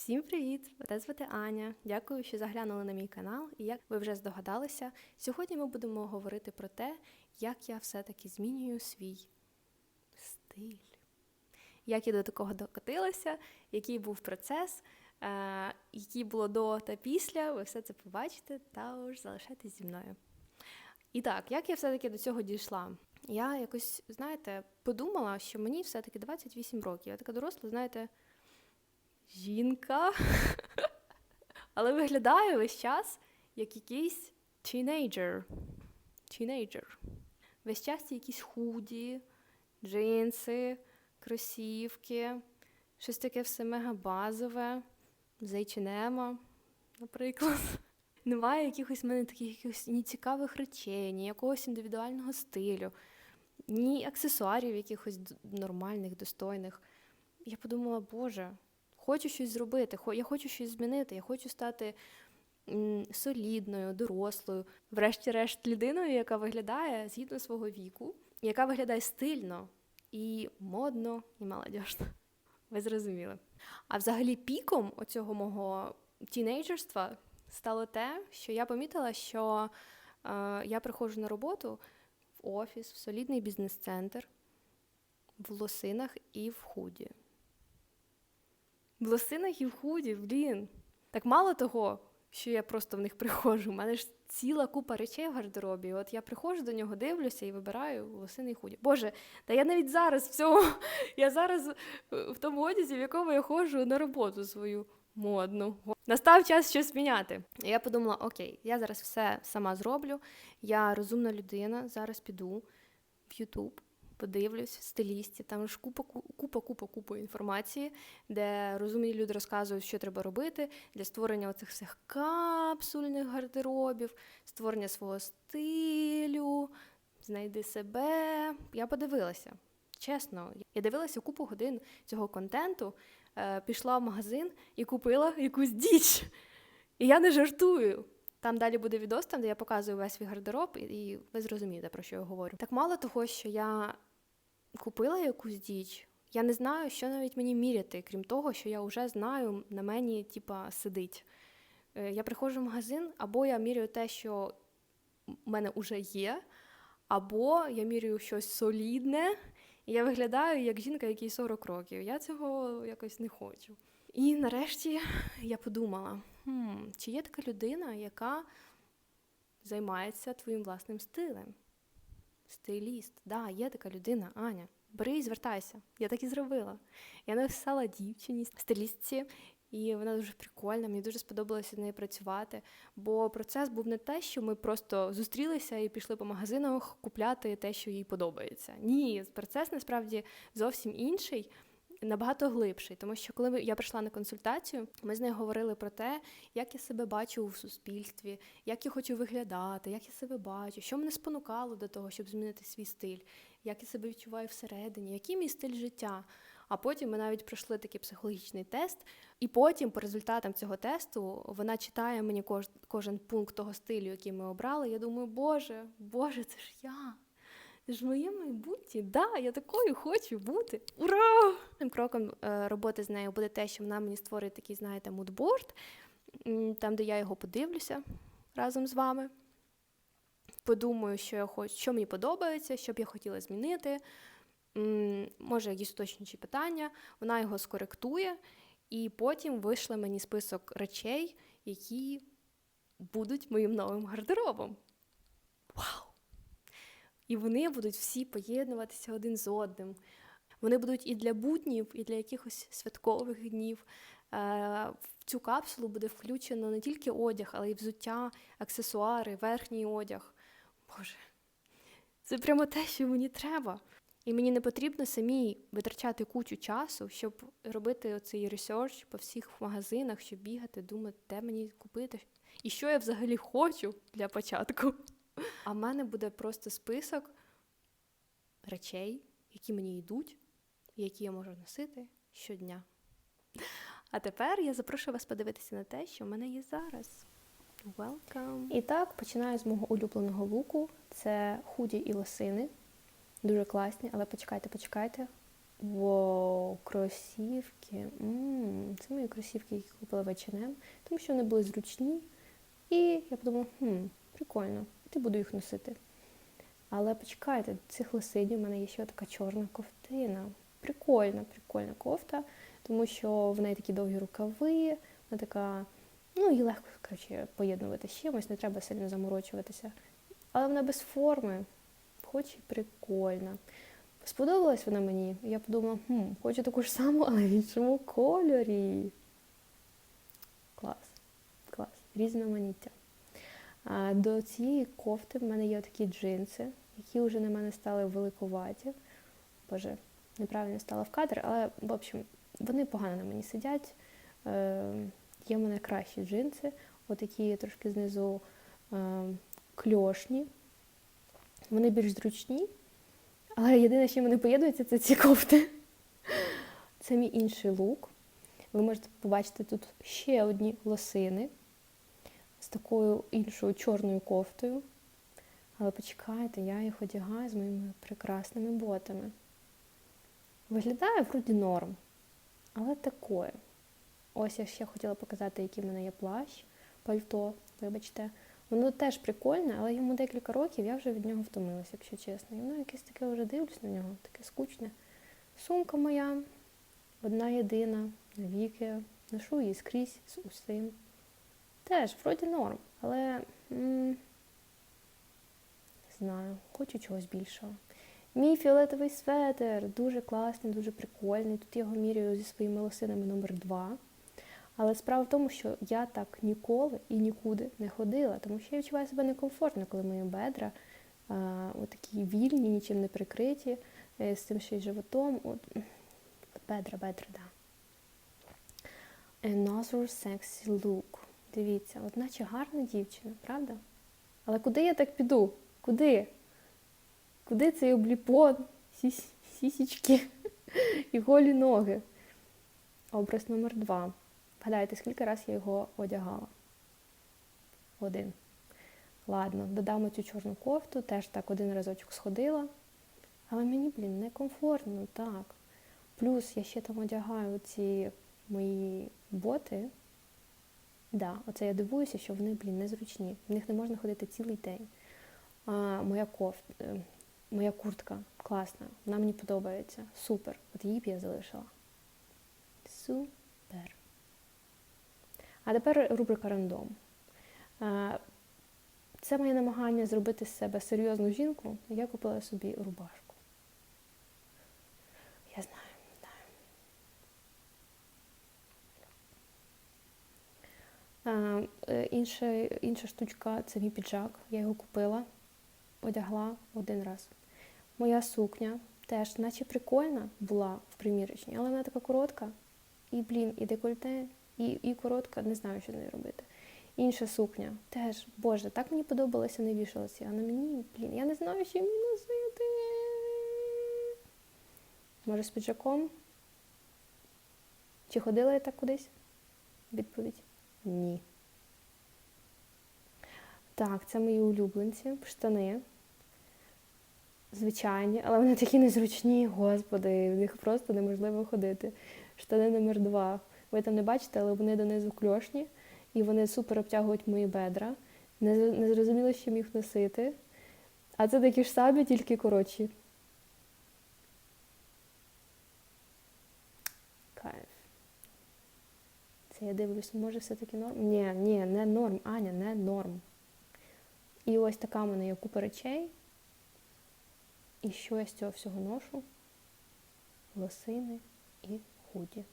Всім привіт! Мене звати Аня. Дякую, що заглянули на мій канал. І як ви вже здогадалися, сьогодні ми будемо говорити про те, як я все-таки змінюю свій стиль. Як я до такого докотилася, який був процес, е, який було до та після, ви все це побачите, та уж залишайтесь зі мною. І так, як я все-таки до цього дійшла? Я якось, знаєте, подумала, що мені все-таки 28 років. Я така доросла, знаєте, жінка. Але виглядаю весь час як якийсь тінейджер. Тінейджер. Весь час якісь худі, джинси, кросівки, щось таке все мега базове, з H&M, наприклад. Немає якихось в мене таких якихось ні цікавих речей, ні якогось індивідуального стилю, ні аксесуарів якихось нормальних, достойних. Я подумала, Боже, хочу щось зробити, я хочу щось змінити, я хочу стати солідною, дорослою, врешті-решт людиною, яка виглядає згідно свого віку, яка виглядає стильно і модно, і молодіжно. Ви зрозуміли. А взагалі піком оцього мого тінейджерства стало те, що я помітила, що е, я приходжу на роботу в офіс, в солідний бізнес-центр, в лосинах і в худі. В лосинах і в худі, блін. Так мало того, що я просто в них приходжу. У мене ж ціла купа речей в гардеробі. От я приходжу до нього, дивлюся і вибираю лосини і худі. Боже, та я навіть зараз в цьому, я зараз е, в тому одязі, в якому я ходжу на роботу свою модну. Настав час щось міняти. І Я подумала: окей, я зараз все сама зроблю. Я розумна людина, зараз піду в Ютуб, подивлюсь в стилісті. Там ж купа, купа, купа, купа інформації, де розумні люди розказують, що треба робити для створення оцих всіх капсульних гардеробів, створення свого стилю, знайди себе. Я подивилася. Чесно, я дивилася купу годин цього контенту, е, пішла в магазин і купила якусь діч. І я не жартую. Там далі буде відос, там, де я показую весь свій гардероб, і, і ви зрозумієте, про що я говорю. Так мало того, що я купила якусь діч, я не знаю, що навіть мені міряти, крім того, що я вже знаю, на мені типа сидить. Е, Я приходжу в магазин, або я міряю те, що в мене вже є, або я міряю щось солідне, і я виглядаю як жінка, якій 40 років. Я цього якось не хочу. І нарешті я подумала: хм, чи є така людина, яка займається твоїм власним стилем? Стиліст, да, є така людина, Аня. Бери і звертайся. Я так і зробила. Я написала дівчині, стилістці, і вона дуже прикольна, мені дуже сподобалося з нею працювати. Бо процес був не те, що ми просто зустрілися і пішли по магазинах купляти те, що їй подобається. Ні, процес насправді зовсім інший. Набагато глибший, тому що коли я прийшла на консультацію, ми з нею говорили про те, як я себе бачу в суспільстві, як я хочу виглядати, як я себе бачу, що мене спонукало до того, щоб змінити свій стиль, як я себе відчуваю всередині, який мій стиль життя. А потім ми навіть пройшли такий психологічний тест, і потім, по результатам цього тесту, вона читає мені кож, кожен пункт того стилю, який ми обрали. Я думаю, Боже, Боже, це ж я. Це ж моє майбутнє. Да, я такою хочу бути. Ура! Тим кроком е, роботи з нею буде те, що вона мені створить такий, знаєте, мудборд, там, де я його подивлюся разом з вами. Подумаю, що я хочу, що мені подобається, що б я хотіла змінити. Може, якісь уточнюючі питання, вона його скоректує, і потім вийшли мені список речей, які будуть моїм новим гардеробом. І вони будуть всі поєднуватися один з одним. Вони будуть і для буднів, і для якихось святкових днів. Е, В цю капсулу буде включено не тільки одяг, але й взуття, аксесуари, верхній одяг. Боже, це прямо те, що мені треба. І мені не потрібно самій витрачати кучу часу, щоб робити оцей ресерч по всіх магазинах, щоб бігати, думати, де мені купити, і що я взагалі хочу для початку. А в мене буде просто список речей, які мені йдуть, які я можу носити щодня. А тепер я запрошую вас подивитися на те, що в мене є зараз. Welcome! І так, починаю з мого улюбленого луку. Це худі і лосини. Дуже класні, але почекайте, почекайте. Вау, кросівки. м це мої кросівки, які купила в H&M, тому що вони були зручні. І я подумала, хм, прикольно, ти буду їх носити. Але почекайте, цих лосинів у мене є ще така чорна ковтина. Прикольна, прикольна кофта, тому що в неї такі довгі рукави, вона така, ну її легко коротше, поєднувати з чимось, не треба сильно заморочуватися. Але вона без форми, хоч і прикольна. Сподобалась вона мені. Я подумала, хм, хочу таку ж саму, але в іншому кольорі. Клас, клас, різноманіття. До цієї кофти в мене є такі джинси, які вже на мене стали великуваті. Боже, неправильно стала в кадр, але, в общем, вони погано на мені сидять. Е, Є в мене кращі джинси, отакі трошки знизу е, кльошні. Вони більш зручні. Але єдине, що вони поєднуються, це ці кофти. Це мій інший лук. Ви можете побачити тут ще одні лосини такою іншою чорною кофтою. Але почекайте, я їх одягаю з моїми прекрасними ботами. Виглядає вроді норм, але такое. Ось я ще хотіла показати, який в мене є плащ, пальто, вибачте. Воно теж прикольне, але йому декілька років, я вже від нього втомилася, якщо чесно. І воно якесь таке вже дивлюсь на нього, таке скучне. Сумка моя, одна єдина, навіки, ношу її скрізь з усім. Теж, вроді норм, але м не знаю, хочу чогось більшого. Мій фіолетовий светер дуже класний, дуже прикольний. Тут я його міряю зі своїми лосинами номер 2 але справа в тому, що я так ніколи і нікуди не ходила, тому що я відчуваю себе некомфортно, коли мої бедра а, такі вільні, нічим не прикриті, е, з цим ще й животом. От, Бедра, бедра, да. Another sexy look. Дивіться, от наче гарна дівчина, правда? Але куди я так піду? Куди? Куди цей обліпон, сісічки і голі ноги? Образ номер два. Гадайте, скільки раз я його одягала? Один. Ладно, додам цю чорну кофту, теж так один разочок сходила. Але мені, блін, некомфортно, так. Плюс я ще там одягаю ці мої боти. Да, оце я дивуюся, що вони, блін, незручні. В них не можна ходити цілий день. А Моя кофта, е, моя куртка класна, вона мені подобається. Супер. От її б я залишила. Супер. А тепер рубрика рандом. Це моє намагання зробити з себе серйозну жінку, я купила собі рубашку. Я знаю, знаю. Е, інша, інша штучка це мій піджак. Я його купила, одягла один раз. Моя сукня теж, наче прикольна, була в примірочні, але вона така коротка. І, блін, і декольте, і і коротка, не знаю, що з нею робити. Інша сукня теж, Боже, так мені подобалося, не вішалася. А на мені, блін, я не знаю, що мені носити. Може, з піджаком? Чи ходила я так кудись? Відповідь ні. Так, це мої улюбленці, штани. Звичайні, але вони такі незручні, господи, в них просто неможливо ходити. Штани номер два. Ви там не бачите, але вони донизу кльошні, і вони супер обтягують мої бедра. Не, не зрозуміло, чим їх носити. А це такі ж самі, тільки коротші. Кайф. Це я дивлюсь, може все-таки норм? Ні, ні, не норм, Аня, не норм. І ось така в мене є купа речей. І що я з цього всього ношу? Лосини і худі.